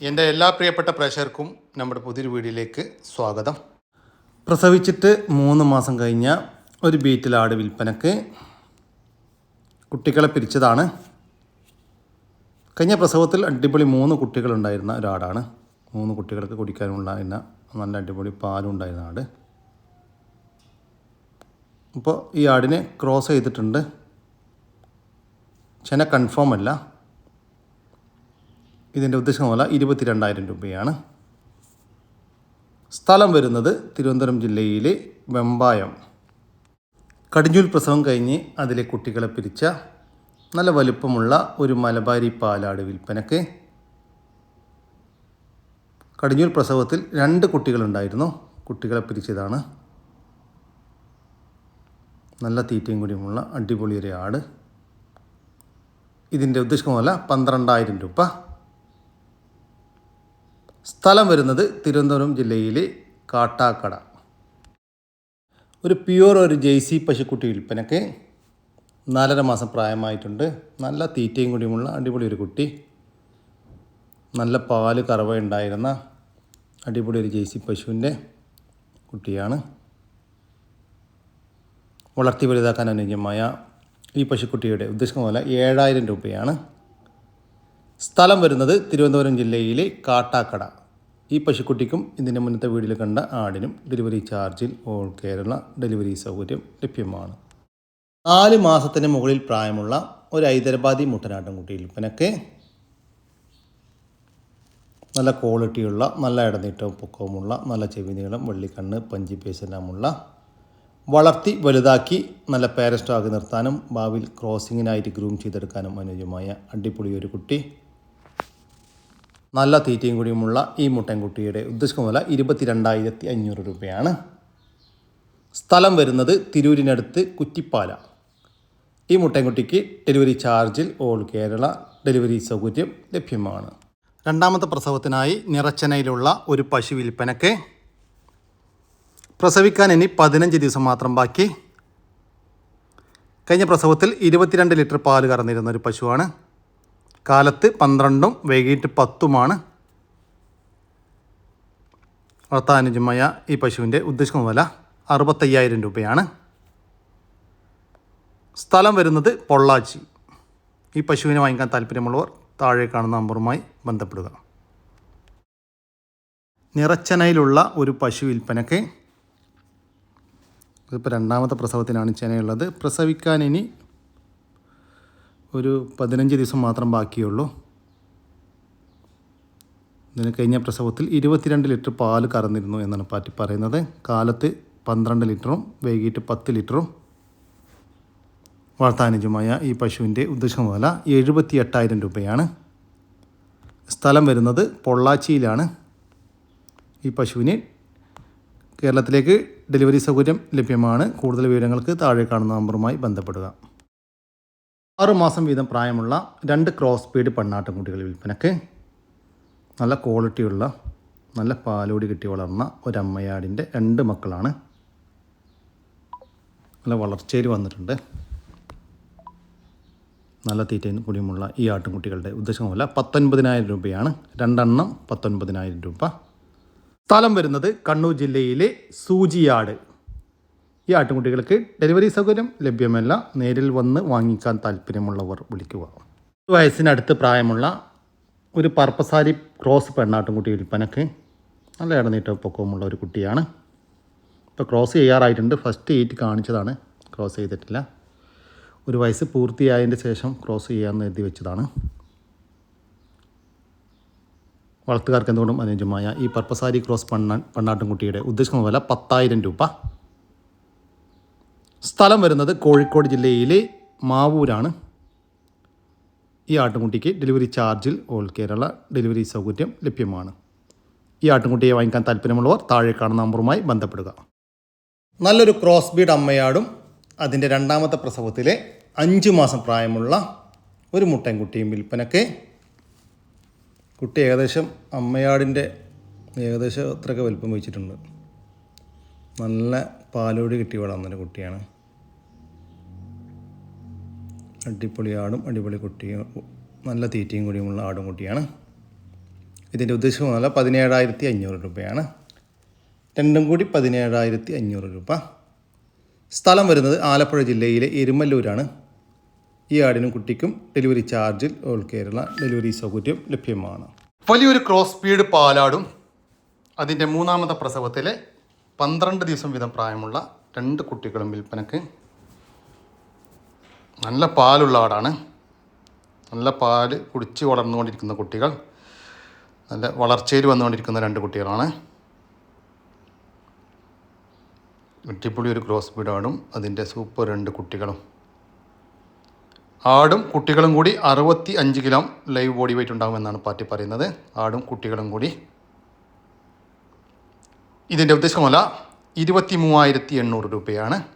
എന്റെ എല്ലാ പ്രിയപ്പെട്ട പ്രേക്ഷകർക്കും നമ്മുടെ പുതിയൊരു വീഡിയോയിലേക്ക് സ്വാഗതം. പ്രസവിച്ചിട്ട് മൂന്ന് മാസം കഴിഞ്ഞ ഒരു ബീറ്റിൽ ആട് വിൽപ്പനക്ക് കുട്ടികളെ പിരിച്ചതാണ്. കഴിഞ്ഞ പ്രസവത്തിൽ അടിപൊളി മൂന്ന് കുട്ടികളുണ്ടായിരുന്ന ഒരാടാണ്. മൂന്ന് കുട്ടികൾക്ക് കുടിക്കാനുണ്ടായിരുന്ന നല്ല അടിപൊളി പാലും ഉണ്ടായിരുന്ന ആട്. ഇപ്പോൾ ഈ ആടിനെ ക്രോസ് ചെയ്തിട്ടുണ്ട്. ചെന കൺഫേം അല്ല. ഇതിന്റെ ഉദ്ദേശം വില ഇരുപത്തിരണ്ടായിരം രൂപയാണ്. സ്ഥലം വരുന്നത് തിരുവനന്തപുരം ജില്ലയിലെ വെമ്പായം. കടിഞ്ഞൂൽ പ്രസവം കഴിഞ്ഞ് അതിലെ കുട്ടികളെ പിരിച്ച നല്ല വലുപ്പമുള്ള ഒരു മലബാരി പാലാട് വിൽപ്പനക്ക് കടിഞ്ഞൂൽ പ്രസവത്തിൽ രണ്ട് കുട്ടികളുണ്ടായിരുന്നു. കുട്ടികളെ പിരിച്ചതാണ്. നല്ല തീറ്റയും കൂടിയുമുള്ള അടിപൊളി ഒരു ആട് ഇതിന്റെ ഉദ്ദേശിക്കുന്ന പന്ത്രണ്ടായിരം രൂപ. സ്ഥലം വരുന്നത് തിരുവനന്തപുരം ജില്ലയിലെ കാട്ടാക്കട. ഒരു പ്യുവർ ഒരു ജെയ്സി പശുക്കുട്ടി വിൽപ്പനക്ക് നാലര മാസം പ്രായമായിട്ടുണ്ട്. നല്ല തീറ്റയും കൂടിയുമുള്ള അടിപൊളി ഒരു കുട്ടി. നല്ല പാൽ കറവ ഉണ്ടായിരുന്ന അടിപൊളി ഒരു ജെയ്സി പശുവിന്റെ കുട്ടിയാണ്. വളർത്തി വലുതാക്കാൻ അനുയോജ്യമായ ഈ പശുക്കുട്ടിയുടെ ഉദ്ദേശം പോലെ ഏഴായിരം രൂപയാണ്. സ്ഥലം വരുന്നത് തിരുവനന്തപുരം ജില്ലയിലെ കാട്ടാക്കട. ഈ പശുക്കുട്ടിക്കും ഇതിന്റെ മുന്നത്തെ വീഡിയോയിൽ കണ്ട ആടിനും ഡെലിവറി ചാർജിൽ ഓൾ കേരള ഡെലിവറി സൗകര്യം ലഭ്യമാണ്. നാല് മാസത്തിന് മുകളിൽ പ്രായമുള്ള ഒരു ഹൈദരാബാദി മുട്ടനാട്ടുംകുട്ടി ഇൽപ്പനൊക്കെ നല്ല ക്വാളിറ്റിയുള്ള നല്ല ഇടനീട്ടവും പൊക്കവുമുള്ള നല്ല ചെവി നീളം വെള്ളിക്കണ്ണ് പഞ്ചി പേസെല്ലാമുള്ള വളർത്തി വലുതാക്കി നല്ല പാരസ്റ്റാക്കി നിർത്താനും ഭാവിയിൽ ക്രോസിങ്ങിനായിട്ട് ഗ്രൂം ചെയ്തെടുക്കാനും അനുയോജ്യമായ അടിപൊളി ഒരു കുട്ടി. നല്ല തീറ്റയും കൂടിയുമുള്ള ഈ മുട്ടൻകുട്ടിയുടെ ഉദ്ദേശിക്കുന്ന വില ഇരുപത്തിരണ്ടായിരത്തി അഞ്ഞൂറ് രൂപയാണ്. സ്ഥലം വരുന്നത് തിരൂരിനടുത്ത് കുറ്റിപ്പാല. ഈ മുട്ടൻകുട്ടിക്ക് ഡെലിവറി ചാർജിൽ ഓൾ കേരള ഡെലിവറി സൗകര്യം ലഭ്യമാണ്. രണ്ടാമത്തെ പ്രസവത്തിനായി നിറച്ചനയിലുള്ള ഒരു പശു വിൽപ്പനക്ക് പ്രസവിക്കാൻ ഇനി പതിനഞ്ച് ദിവസം മാത്രം ബാക്കി. കഴിഞ്ഞ പ്രസവത്തിൽ ഇരുപത്തിരണ്ട് ലിറ്റർ പാൽ കറന്നിരുന്ന ഒരു പശുവാണ്. കാലത്ത് പന്ത്രണ്ടും വൈകിട്ട് പത്തുമാണ് വളർത്താനുജമായ ഈ പശുവിന്റെ ഉദ്ദേശിക്കുന്ന വില അറുപത്തയ്യായിരം രൂപയാണ്. സ്ഥലം വരുന്നത് പൊള്ളാച്ചി. ഈ പശുവിനെ വാങ്ങിക്കാൻ താല്പര്യമുള്ളവർ താഴെ കാണുന്ന നമ്പറുമായി ബന്ധപ്പെടുക. നിറച്ചനയിലുള്ള ഒരു പശു വിൽപ്പനക്ക് ഇതിപ്പോൾ രണ്ടാമത്തെ പ്രസവത്തിനാണ് ചെനയുള്ളത്. പ്രസവിക്കാൻ ഇനി ഒരു പതിനഞ്ച് ദിവസം മാത്രം ബാക്കിയുള്ളൂ. ഇതിന് കഴിഞ്ഞ പ്രസവത്തിൽ ഇരുപത്തിരണ്ട് ലിറ്റർ പാൽ കറന്നിരുന്നു എന്നാണ് പാറ്റി പറയുന്നത്. കാലത്ത് പന്ത്രണ്ട് ലിറ്ററും വൈകിട്ട് പത്ത് ലിറ്ററും. വളർത്താനുജമായ ഈ പശുവിന്റെ ഉദ്ദേശം എഴുപത്തി എട്ടായിരം രൂപയാണ്. സ്ഥലം വരുന്നത് പൊള്ളാച്ചിയിലാണ്. ഈ പശുവിന് കേരളത്തിലേക്ക് ഡെലിവറി സൗകര്യം ലഭ്യമാണ്. കൂടുതൽ വിവരങ്ങൾക്ക് താഴെ കാണുന്ന നമ്പറുമായി ബന്ധപ്പെടുക. ആറ് മാസം വീതം പ്രായമുള്ള രണ്ട് ക്രോസ് ബീഡ് പെണ്ണാട്ടുംകുട്ടികൾ വിൽപ്പനക്ക് നല്ല ക്വാളിറ്റിയുള്ള നല്ല പാലോടി കിട്ടി വളർന്ന ഒരമ്മയാടിന്റെ രണ്ട് മക്കളാണ്. നല്ല വളർച്ചയിൽ വന്നിട്ടുണ്ട്. നല്ല തീറ്റയും കൂടിയുമുള്ള ഈ ആട്ടുംകുട്ടികളുടെ ഉദ്ദേശമല്ല പത്തൊൻപതിനായിരം രൂപയാണ്. രണ്ടെണ്ണം പത്തൊൻപതിനായിരം രൂപ. സ്ഥലം വരുന്നത് കണ്ണൂർ ജില്ലയിലെ സൂചിയാട് ഈ ആട്ടിൻകുട്ടികൾക്ക് ഡെലിവറി സൗകര്യം ലഭ്യമല്ല. നേരിൽ വന്ന് വാങ്ങിക്കാൻ താല്പര്യമുള്ളവർ വിളിക്കുക. വയസ്സിനടുത്ത് പ്രായമുള്ള ഒരു പർപ്പസാരി ക്രോസ് പെണ്ണാട്ടുംകുട്ടി വിൽപ്പനക്ക് നല്ല ഇടനീട്ട പൊക്കവുമുള്ള ഒരു കുട്ടിയാണ്. ഇപ്പോൾ ക്രോസ് ചെയ്യാറായിട്ടുണ്ട്. ഫസ്റ്റ് എയ്റ്റ് കാണിച്ചതാണ്. ക്രോസ് ചെയ്തിട്ടില്ല. ഒരു വയസ്സ് പൂർത്തിയായതിന്റെ ശേഷം ക്രോസ് ചെയ്യാമെന്ന് എഴുതി വെച്ചതാണ്. വളർത്തുകാർക്ക് എന്തുകൊണ്ടും അനുയോജ്യമായ ഈ പർപ്പസാരി ക്രോസ് പണ്ണ പണ്ണാട്ടുംകുട്ടിയുടെ ഉദ്ദേശിക്കുന്ന വില പത്തായിരം രൂപ. സ്ഥലം വരുന്നത് കോഴിക്കോട് ജില്ലയിലെ മാവൂരാണ്. ഈ ആട്ടുംകുട്ടിക്ക് ഡെലിവറി ചാർജിൽ ഓൾ കേരള ഡെലിവറി സൗകര്യം ലഭ്യമാണ്. ഈ ആട്ടുംകുട്ടിയെ വാങ്ങിക്കാൻ താല്പര്യമുള്ളവർ താഴെ കാണുന്ന നമ്പറുമായി ബന്ധപ്പെടുക. നല്ലൊരു ക്രോസ് ബീഡ് അമ്മയാടും അതിന്റെ രണ്ടാമത്തെ പ്രസവത്തിലെ അഞ്ച് മാസം പ്രായമുള്ള ഒരു മുട്ടൻകുട്ടിയും വിൽപ്പനക്ക് കുട്ടി ഏകദേശം അമ്മയാടിന്റെ ഏകദേശം അത്രയൊക്കെ വലിപ്പം വെച്ചിട്ടുണ്ട്. നല്ല പാലോടി കിട്ടി വളർന്നൊരു കുട്ടിയാണ്. അടിപൊളി ആടും അടിപൊളി കുട്ടിയും നല്ല തീറ്റയും കൂടിയുമുള്ള ആടും കുട്ടിയാണ്. ഇതിന്റെ ഉദ്ദേശിക്കുന്ന പതിനേഴായിരത്തി അഞ്ഞൂറ് രൂപയാണ്. രണ്ടും കൂടി പതിനേഴായിരത്തി അഞ്ഞൂറ് രൂപ. സ്ഥലം വരുന്നത് ആലപ്പുഴ ജില്ലയിലെ എരുമല്ലൂരാണ്. ഈ ആടിനും കുട്ടിക്കും ഡെലിവറി ചാർജിൽ ഓൾ കേരള ഡെലിവറി സൗകര്യം ലഭ്യമാണ്. വലിയൊരു ക്രോസ് സ്പീഡ് പാലാടും അതിന്റെ മൂന്നാമത്തെ പ്രസവത്തിലെ പന്ത്രണ്ട് ദിവസം വീതം പ്രായമുള്ള രണ്ട് കുട്ടികളും വിൽപ്പനക്ക് നല്ല പാലുള്ള ആടാണ്. നല്ല പാൽ കുടിച്ച് വളർന്നുകൊണ്ടിരിക്കുന്ന കുട്ടികൾ. നല്ല വളർച്ചയിൽ വന്നുകൊണ്ടിരിക്കുന്ന രണ്ട് കുട്ടികളാണ്. വെട്ടിപ്പുളി ഒരു ക്രോസ് ബീഡ് ആടും. അതിന്റെ സൂപ്പർ രണ്ട് കുട്ടികളും. ആടും കുട്ടികളും കൂടി അറുപത്തി അഞ്ച് കിലോ ലൈവ് ബോഡി വെയിറ്റ് ഉണ്ടാകുമെന്നാണ് പാർട്ടി പറയുന്നത്. ആടും കുട്ടികളും കൂടി. ഇതിന്റെ ഉദ്ദേശമല്ല ഇരുപത്തി മൂവായിരത്തി എണ്ണൂറ് രൂപയാണ്.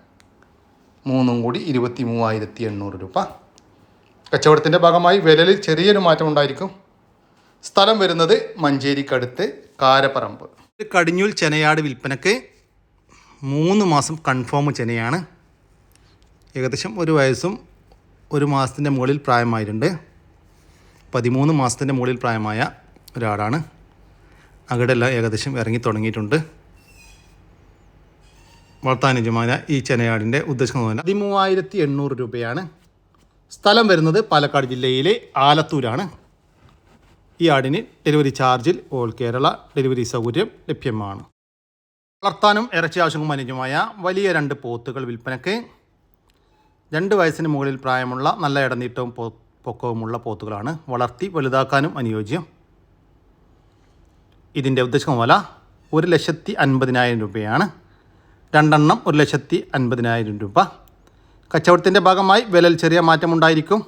മൂന്നും കൂടി ഇരുപത്തി മൂവായിരത്തി എണ്ണൂറ് രൂപ. കച്ചവടത്തിന്റെ ഭാഗമായി വിലയിൽ ചെറിയൊരു മാറ്റം ഉണ്ടായിരിക്കും. സ്ഥലം വരുന്നത് മഞ്ചേരിക്കടുത്ത് കാരപ്പറമ്പ്. കടിഞ്ഞൂൽ ചെനയാട് വിൽപ്പനക്ക് മൂന്ന് മാസം കൺഫേം ചെനയാണ്. ഏകദേശം ഒരു വയസ്സും ഒരു മാസത്തിന്റെ മുകളിൽ പ്രായമായിട്ടുണ്ട്. പതിമൂന്ന് മാസത്തിന്റെ മുകളിൽ പ്രായമായ ഒരാളാണ്. അകടെല്ലാം ഏകദേശം ഇറങ്ങി തുടങ്ങിയിട്ടുണ്ട്. വളർത്താനുജമായ ഈ ചെനയാടിന്റെ ഉദ്ദേശിക്കുന്ന പതിമൂവായിരത്തി എണ്ണൂറ് രൂപയാണ്. സ്ഥലം വരുന്നത് പാലക്കാട് ജില്ലയിലെ ആലത്തൂരാണ്. ഈ ആടിന് ഡെലിവറി ചാർജിൽ ഓൾ കേരള ഡെലിവറി സൗകര്യം ലഭ്യമാണ്. വളർത്താനും ഇറച്ചി ആവശ്യവും അനുജമായ വലിയ രണ്ട് പോത്തുകൾ വിൽപ്പനയ്ക്ക് രണ്ട് വയസ്സിന് മുകളിൽ പ്രായമുള്ള നല്ല ഇടനീട്ടവും പോ പൊക്കവുമുള്ള പോത്തുകളാണ് വളർത്തി വലുതാക്കാനും അനുയോജ്യം. ഇതിന്റെ ഉദ്ദേശം വില ഒരു ലക്ഷത്തി അൻപതിനായിരം രൂപയാണ്. രണ്ടെണ്ണം ഒരു ലക്ഷത്തി അൻപതിനായിരം രൂപ. കച്ചവടത്തിന്റെ ഭാഗമായി വിലൽ ചെറിയ മാറ്റമുണ്ടായിരിക്കും.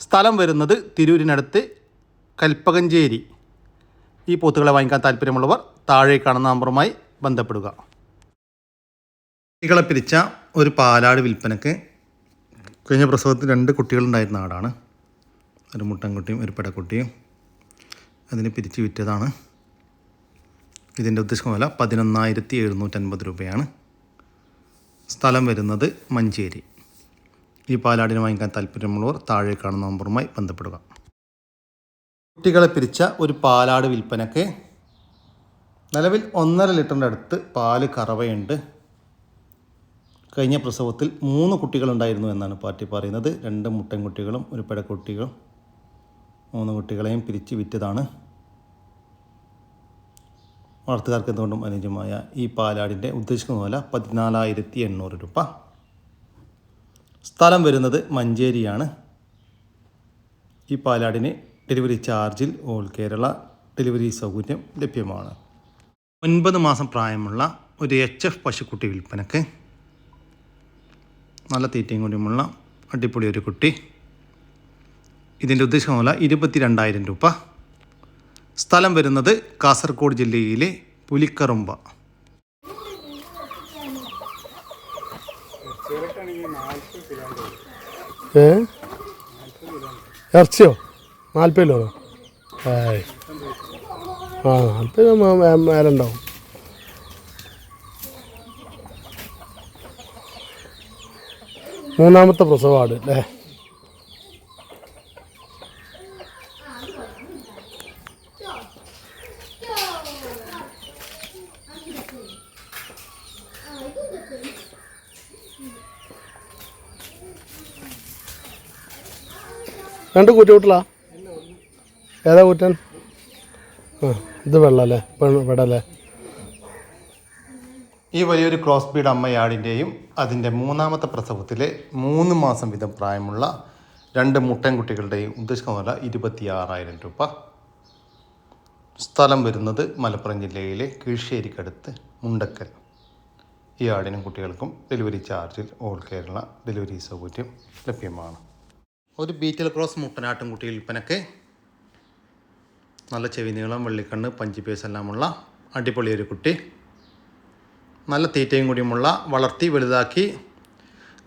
സ്ഥലം വരുന്നത് തിരൂരിനടുത്ത് കൽപ്പകഞ്ചേരി. ഈ പോത്തുകളെ വാങ്ങിക്കാൻ താല്പര്യമുള്ളവർ താഴെ കാണുന്ന നമ്പറുമായി ബന്ധപ്പെടുക. കുട്ടികളെ പിരിച്ച ഒരു പാലാട് വിൽപ്പനക്ക് കഴിഞ്ഞ പ്രസവത്തിൽ രണ്ട് കുട്ടികളുണ്ടായിരുന്ന ആടാണ്. ഒരു മുട്ടൻകുട്ടിയും ഒരു പെടക്കുട്ടിയും. അതിനെ പിരിച്ച് വിറ്റതാണ്. ഇതിന്റെ ഉദ്ദേശം വില പതിനൊന്നായിരത്തി എഴുന്നൂറ്റൻപത് രൂപയാണ്. സ്ഥലം വരുന്നത് മഞ്ചേരി. ഈ പാലാടിനെ വാങ്ങിക്കാൻ താല്പര്യമുള്ളവർ താഴെ കാണുന്ന നമ്പറുമായി ബന്ധപ്പെടുക. കുട്ടികളെ പിരിച്ച ഒരു പാലാട് വിൽപ്പനക്ക് നിലവിൽ ഒന്നര ലിറ്ററിന്റെ അടുത്ത് പാൽ കറവയുണ്ട്. കഴിഞ്ഞ പ്രസവത്തിൽ മൂന്ന് കുട്ടികളുണ്ടായിരുന്നു എന്നാണ് പാർട്ടി പറയുന്നത്. രണ്ട് മുട്ടൻകുട്ടികളും ഒരു പെടക്കുട്ടികളും മൂന്ന് കുട്ടികളെയും പിരിച്ച് വിറ്റതാണ്. വളർത്തുകാർക്ക് എന്തുകൊണ്ടും അനുയോജ്യമായ ഈ പാലാടിന്റെ ഉദ്ദേശിക്കുന്ന വില പതിനാലായിരത്തി എണ്ണൂറ് രൂപ. സ്ഥലം വരുന്നത് മഞ്ചേരിയാണ്. ഈ പാലാടിന് ഡെലിവറി ചാർജിൽ ഓൾ കേരള ഡെലിവറി സൗകര്യം ലഭ്യമാണ്. ഒൻപത് മാസം പ്രായമുള്ള ഒരു എച്ച് എഫ് പശുക്കുട്ടി വിൽപ്പനക്ക് നല്ല തീറ്റയും കൂടിയുമുള്ള അടിപൊളി ഒരു കുട്ടി. ഇതിന്റെ ഉദ്ദേശം മൂല ഇരുപത്തി രണ്ടായിരം രൂപ. സ്ഥലം വരുന്നത് കാസർഗോഡ് ജില്ലയിലെ പുലിക്കറുമ്പ. ഇറച്ചിയോ? നാൽപ്പത് കിലോ ആ നാൽപ്പത് മേലുണ്ടാവും. മൂന്നാമത്തെ പ്രസവമാണ് അല്ലേ? രണ്ട് കൂറ്റുകൂട്ടലാ ഏതാ കൂറ്റൻ? ആ ഇത് വെള്ളല്ലേ? വെടല്ലേ ഈ വലിയൊരു ക്രോസ് ബീഡ് അമ്മയാടിന്റെയും അതിന്റെ മൂന്നാമത്തെ പ്രസവത്തിലെ മൂന്ന് മാസം വീതം പ്രായമുള്ള രണ്ട് മുട്ടൻകുട്ടികളുടെയും ഉദ്ദേശിക്കുന്ന വില ഇരുപത്തിയാറായിരം രൂപ. സ്ഥലം വരുന്നത് മലപ്പുറം ജില്ലയിലെ കീഴ്ശ്ശേരിക്കടുത്ത് മുണ്ടക്കൽ. ഈ ആടിനും കുട്ടികൾക്കും ഡെലിവറി ചാർജിൽ ഓൾ കേരള ഡെലിവറി സൗകര്യം ലഭ്യമാണ്. ഒരു ബീറ്റൽ ക്രോസ് മുട്ടനാട്ടും കുട്ടി വിൽപ്പനക്ക് നല്ല ചെവി നീളം വെള്ളിക്കണ്ണ് പഞ്ചി എല്ലാമുള്ള അടിപൊളി ഒരു കുട്ടി. നല്ല തീറ്റയും കൂടിയുമുള്ള വളർത്തി വലുതാക്കി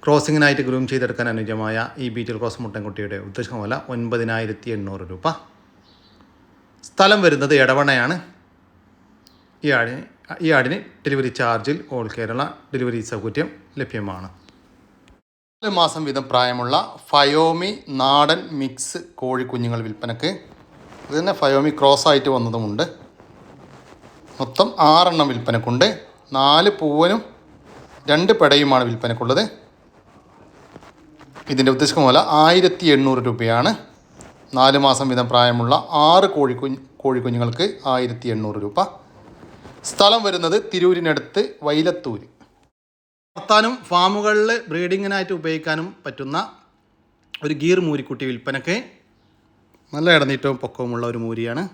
ക്രോസിങ്ങിനായിട്ട് ഗ്രൂം ചെയ്തെടുക്കാൻ അനുജമായ ഈ ബീറ്റൽ ക്രോസ് മുട്ടൻകുട്ടിയുടെ ഉദ്ദേശം വില ഒൻപതിനായിരത്തി എണ്ണൂറ് രൂപ. സ്ഥലം വരുന്നത് എടവണയാണ് ഈ ആടിന് ഈ ആടിന് ഡെലിവറി ചാർജിൽ ഓൾ കേരള ഡെലിവറി സൗകര്യം ലഭ്യമാണ്. നാല് മാസം വീതം പ്രായമുള്ള ഫയോമി നാടൻ മിക്സ് കോഴിക്കുഞ്ഞുങ്ങൾ വിൽപ്പനക്ക്. ഇത് തന്നെ ഫയോമി ക്രോസ് ആയിട്ട് വന്നതുമുണ്ട്. മൊത്തം ആറെണ്ണം വിൽപ്പനക്കുണ്ട്. നാല് പൂവനും രണ്ട് പെടയുമാണ് വിൽപ്പനക്കുള്ളത്. ഇതിന്റെ ഉദ്ദേശിക്കുന്ന പോലെ ആയിരത്തി എണ്ണൂറ് രൂപയാണ്. നാല് മാസം വീതം പ്രായമുള്ള ആറ് കോഴിക്കുഞ്ഞ് കോഴിക്കുഞ്ഞുങ്ങൾക്ക് ആയിരത്തി എണ്ണൂറ് രൂപ. സ്ഥലം വരുന്നത് തിരൂരിനടുത്ത് വൈലത്തൂര്. വളർത്താനും ഫാമുകളിൽ ബ്രീഡിങ്ങിനായിട്ട് ഉപയോഗിക്കാനും പറ്റുന്ന ഒരു ഗീർ മൂരിക്കുട്ടി വിൽപ്പനക്ക് നല്ല ഇടനീറ്റവും പൊക്കവുമുള്ള ഒരു മൂരിയാണ്.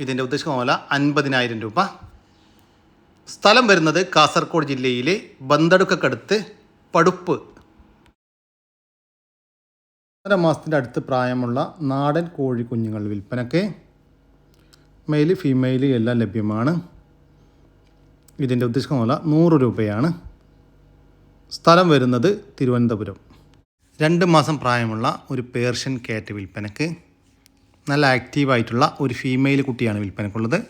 ഇതിന്റെ ഉദ്ദേശിക്കുന്ന പോലെ അൻപതിനായിരം രൂപ. സ്ഥലം വരുന്നത് കാസർഗോഡ് ജില്ലയിലെ ബന്തടുക്കടുത്ത് പടുപ്പ്. ഒന്നര മാസത്തിന്റെ അടുത്ത് പ്രായമുള്ള നാടൻ കോഴി കുഞ്ഞുങ്ങൾ വിൽപ്പനക്ക്. മെയിൽ ഫീമെയിൽ എല്ലാം ലഭ്യമാണ്. ഇതിന്റെ ഉദ്ദേശിക്കുന്ന വില നൂറ് രൂപയാണ് സ്ഥലം വരുന്നത് തിരുവനന്തപുരം. രണ്ട് മാസം പ്രായമുള്ള ഒരു പേർഷ്യൻ കാറ്റ് വിൽപ്പനക്ക് നല്ല ആക്റ്റീവായിട്ടുള്ള ഒരു ഫീമെയിൽ കുട്ടിയാണ് വിൽപ്പനക്കുള്ളത്.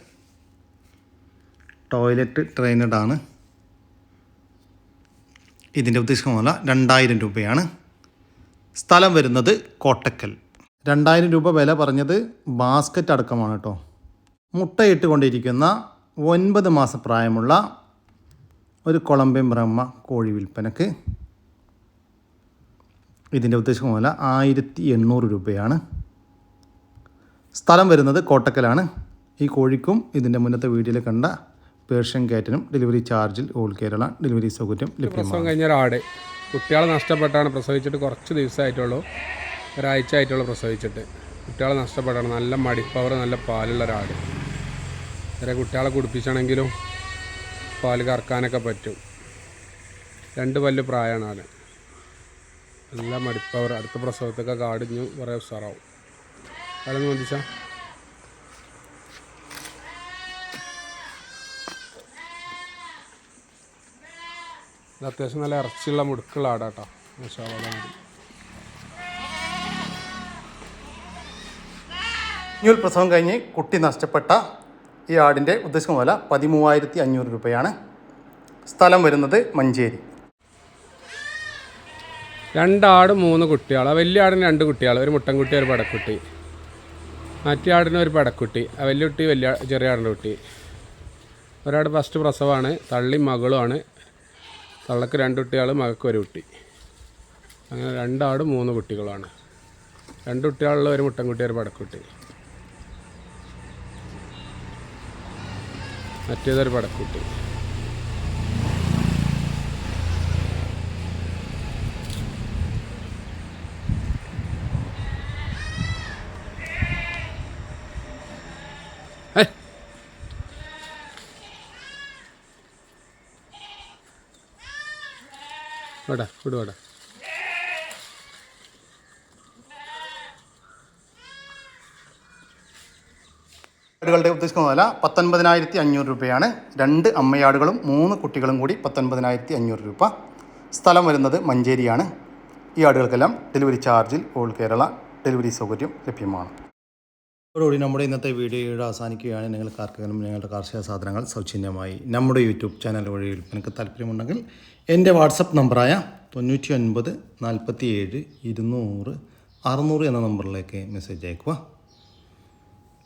ടോയ്ലറ്റ് ട്രെയിനഡ് ആണ് ഇതിന്റെ ഉദ്ദേശിക്കുന്ന വില രണ്ടായിരം രൂപയാണ്. സ്ഥലം വരുന്നത് കോട്ടക്കൽ. രണ്ടായിരം രൂപ വില പറഞ്ഞത് ബാസ്ക്കറ്റ് അടക്കമാണ് കേട്ടോ. മുട്ടയിട്ട് കൊണ്ടിരിക്കുന്ന ഒൻപത് മാസം പ്രായമുള്ള ഒരു കൊളംബിയൻ ബ്രഹ്മ കോഴി വിൽപ്പനക്ക് ഇതിന്റെ ഉദ്ദേശം മൂല ആയിരത്തി എണ്ണൂറ് രൂപയാണ്. സ്ഥലം വരുന്നത് കോട്ടക്കലാണ്. ഈ കോഴിക്കും ഇതിന്റെ മുന്നത്തെ വീഡിയോയിൽ കണ്ട പേർഷ്യൻ കാറ്റിനും ഡെലിവറി ചാർജിൽ ഓൾ കേരള ഡെലിവറി സൗകര്യം ലഭ്യമാണ്. കഴിഞ്ഞ ഒരാട് കുട്ടികളെ നഷ്ടപ്പെട്ടാണ് പ്രസവിച്ചിട്ട് കുറച്ച് ദിവസമായിട്ടുള്ളൂ ഒരാഴ്ച ആയിട്ടുള്ളൂ പ്രസവിച്ചിട്ട്. കുട്ടികളെ നഷ്ടപ്പെട്ടാണ് നല്ല മടിപ്പവർ നല്ല പാലുള്ള ഒരാട്. വേറെ കുട്ടികളെ കുടിപ്പിച്ചാണെങ്കിലും പാൽ കറക്കാനൊക്കെ പറ്റും. രണ്ട് പല്ല് പ്രായമാണ് ആട് നല്ല മടിപ്പവർ. അടുത്ത പ്രസവത്തൊക്കെ കാടിഞ്ഞു കുറേ ഉസാറാവും അതൊന്ന് മതിച്ചാ ഇത് അത്യാവശ്യം നല്ല ഇറച്ചിയുള്ള മുടുക്കുള്ള ആടാട്ടോ. മാഷാ ഇനി പ്രസവം കഴിഞ്ഞ് കുട്ടി നഷ്ടപ്പെട്ട ഈ ആടിന്റെ ഉദ്ദേശിക്കുന്ന വില പതിമൂവായിരത്തി അഞ്ഞൂറ് രൂപയാണ്. സ്ഥലം വരുന്നത് മഞ്ചേരി. രണ്ടാട് മൂന്ന് കുട്ടികൾ വലിയ ആടിന് രണ്ട് കുട്ടികൾ ഒരു മുട്ടൻകുട്ടി ഒരു പടക്കുട്ടി. മറ്റേ ആടിന് ഒരു പടക്കുട്ടി. വലിയ കുട്ടി വലിയ ചെറിയ ആടിന്റെ കുട്ടി. ഒരാട് ഫസ്റ്റ് പ്രസവമാണ് തള്ളി മകളുമാണ്. തള്ളക്ക് രണ്ട് കുട്ടികൾ മകൾക്ക് ഒരു കുട്ടി. അങ്ങനെ രണ്ടാട് മൂന്ന് കുട്ടികളാണ്. രണ്ട് കുട്ടികളുള്ള ഒരു മുട്ടൻകുട്ടി ഒരു പടക്കുട്ടി. മറ്റേതൊരു പടക്കുട്ടി. വേടാ വിടു. ആടുകളുടെ ഉദ്ദേശിക്കുന്ന വില പത്തൊൻപതിനായിരത്തി അഞ്ഞൂറ് രൂപയാണ്. രണ്ട് അമ്മയാടുകളും മൂന്ന് കുട്ടികളും കൂടി പത്തൊൻപതിനായിരത്തി അഞ്ഞൂറ് രൂപ സ്ഥലം വരുന്നത് മഞ്ചേരിയാണ്. ഈ ആടുകൾക്കെല്ലാം ഡെലിവറി ചാർജിൽ ഓൾ കേരള ഡെലിവറി സൗകര്യം ലഭ്യമാണ്. അതോടുകൂടി നമ്മുടെ ഇന്നത്തെ വീഡിയോയുടെ അവസാനിക്കുകയാണ്. നിങ്ങൾക്ക് ആർക്കെങ്കിലും നിങ്ങളുടെ കാർഷിക സാധനങ്ങൾ സൗജന്യമായി നമ്മുടെ യൂട്യൂബ് ചാനൽ വഴി വിൽപ്പനക്ക് താല്പര്യമുണ്ടെങ്കിൽ എന്റെ വാട്സപ്പ് നമ്പറായ തൊണ്ണൂറ്റി ഒൻപത് നാൽപ്പത്തി ഏഴ് ഇരുന്നൂറ് അറുന്നൂറ് എന്ന നമ്പറിലേക്ക് മെസ്സേജ് അയക്കുക